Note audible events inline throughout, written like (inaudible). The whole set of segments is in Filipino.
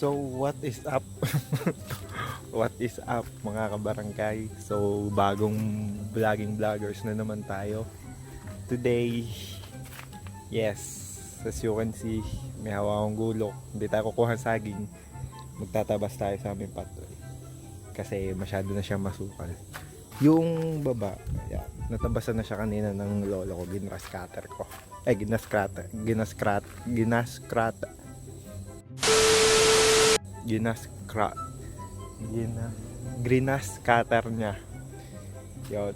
So, what is up? (laughs) what is up mga kabarangay? So, bagong vlogging vloggers na naman tayo. Today, yes, as you can see, may hawa akong gulok. Hindi tayo kukuha ng saging. Magtatabas tayo sa aming patoy. Kasi masyado na siya masukal. Yung baba, yan, natabasan na siya kanina ng lolo ko, ginascatter ko. Eh, ginascrat, ginascrat, ginascrat, ginaskra gina grinas cutter niya. Yun.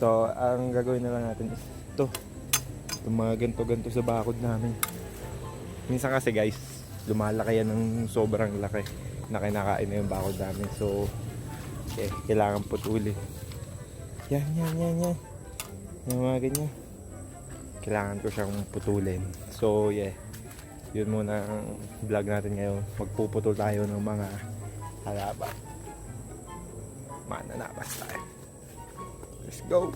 So ang gagawin na lang natin is ito itong mga ganto ganto sa bakod namin. Minsan kasi guys lumalaki yan ng sobrang laki na kinakain na yung bakod namin. So eh, kailangan putulin. Yan yan yan yan. Yung mga ganyan. Kailangan ko siyang putulin. So yeah yun muna ang vlog natin ngayon. Magpuputol tayo ng mga halaman. Mananabas tayo. Let's go!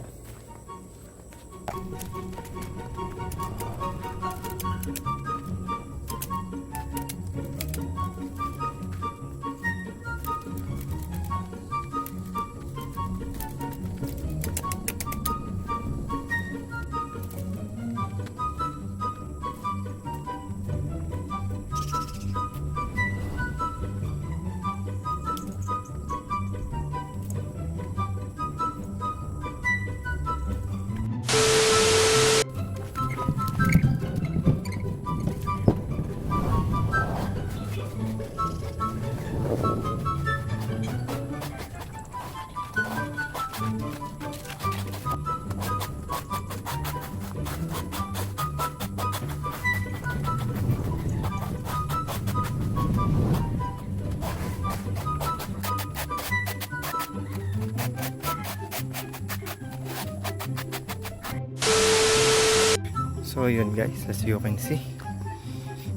So yun guys, as you can see,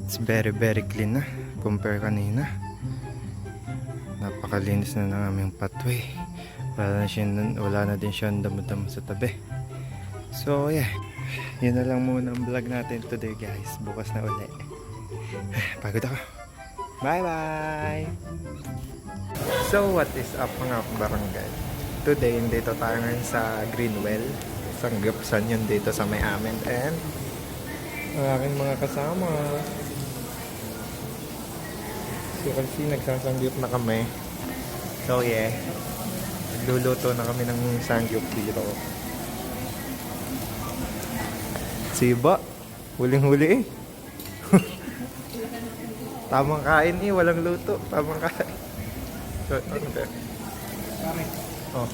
it's very very clean na compare kanina. Napakalinis na ng aming pathway. Wala na, siya, wala na din siyang damo-damo sa tabi. So yeah, yun na lang muna ang vlog natin today guys. Bukas na uli. (sighs) Pagod ako. Bye bye! So what is up mga barangay? Today, dito tayo ngayon sa Greenwell. Sanggapsan yun dito sa may amin. And ang aking mga kasama. So you can see, nagsasangyup na kami. So yeah, nagluluto na kami ng sangyup dito. Siba, huling-huli eh. (laughs) Tamang kain eh, walang luto. Tamang kain. So, ano ba? Bakit? Oh.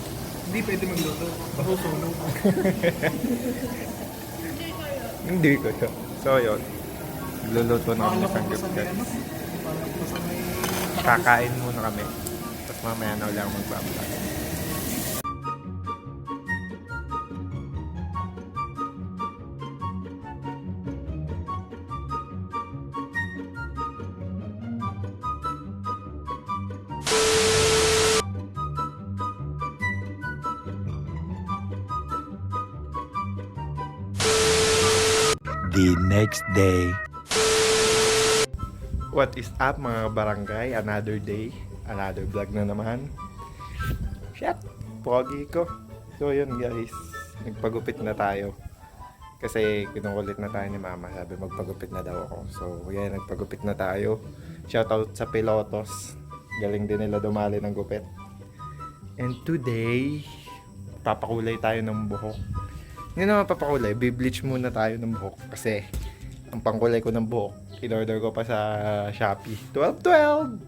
Hindi pwede magluto. Masusunog. (laughs) Hindi ko siya. So, yun. Nagluluto na kami may guys. Kakain muna kami. Tapos mamaya na ulit ako magbablog. The next day. What is up mga barangay? Another day. Another vlog na naman. Shit! Pogi ko. So yun guys. Nagpagupit na tayo. Kasi kinukulit na tayo ni mama. Sabi magpagupit na daw ako. So yan, nagpagupit na tayo. Shoutout sa pilotos. Galing din nila dumali ng gupit. And today, papakulay tayo ng buhok. Hindi naman papakulay, bibleach muna tayo ng buhok. Kasi, ang pangkulay ko ng buhok, in-order ko pa sa Shopee. 12-12!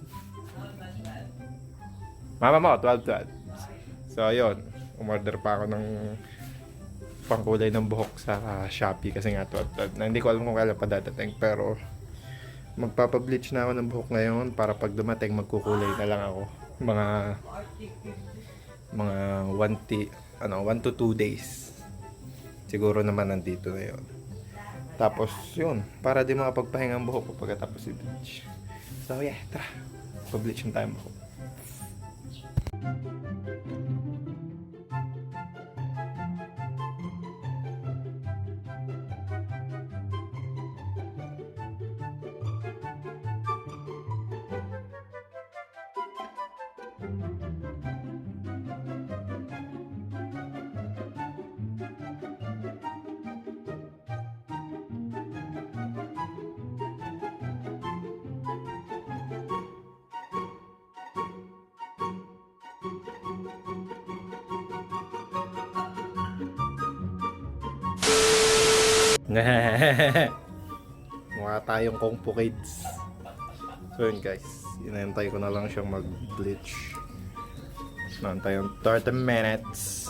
Mama mo, 12-12. So, ayun. Umorder pa ako ng pangkulay ng buhok sa Shopee kasi nga 12-12. Na hindi ko alam kung kailan pa dadating. Pero, magpapableach na ako ng buhok ngayon para pag dumating, magkukulay na lang ako. Mga mga 1 t ano 1 to 2 days siguro naman nandito na yun. Tapos yun para di makapagpahinga ang buhok ko pagkatapos si bleach. So yeah tara. Pa-bleach yung tayo buhok (laughs) Mukha tayong Kung Fu Kids. So yun guys, inantay ko na lang siyang mag-bleach. Nantay yung 30 minutes.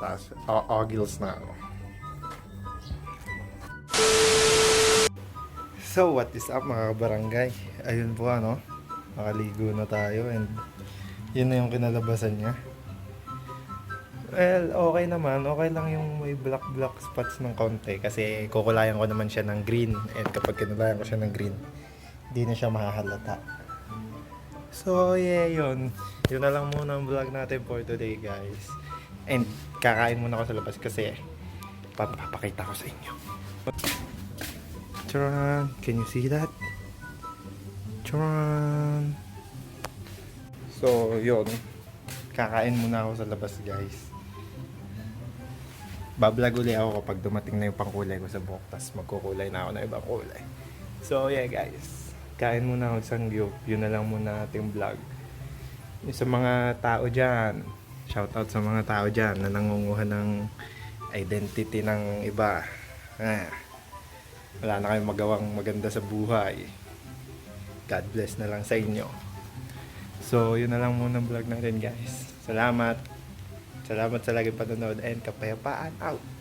Tapos, ogils na ako. So, what is up mga barangay? Ayun po ano, nakaligo na tayo and yun na yung kinalabasan niya. Well, okay naman. Okay lang yung may black black spots ng konti kasi kukulayan ko naman siya ng green and kapag kinulayan ko siya ng green, hindi na siya mahahalata. So, yeah, yun. Yun na lang muna ang vlog natin for today, guys. And kakain muna ako sa labas kasi papapakita ko sa inyo. Charan! Can you see that? Charan! So, yun. Kakain muna ako sa labas, guys. Bablog uli ako kapag dumating na yung pangkulay ko sa buhok. Tapos magkukulay na ako ng ibang kulay. So, yeah, guys. Kain muna ako isang gyop. Yun na lang muna ating vlog. Yung sa mga tao dyan. Shoutout sa mga tao dyan na nangunguha ng identity ng iba. Ah wala na kayong magawang maganda sa buhay. God bless na lang sa inyo. So, yun na lang muna ang vlog natin guys. Salamat. Salamat sa lagi panonood and kapayapaan out.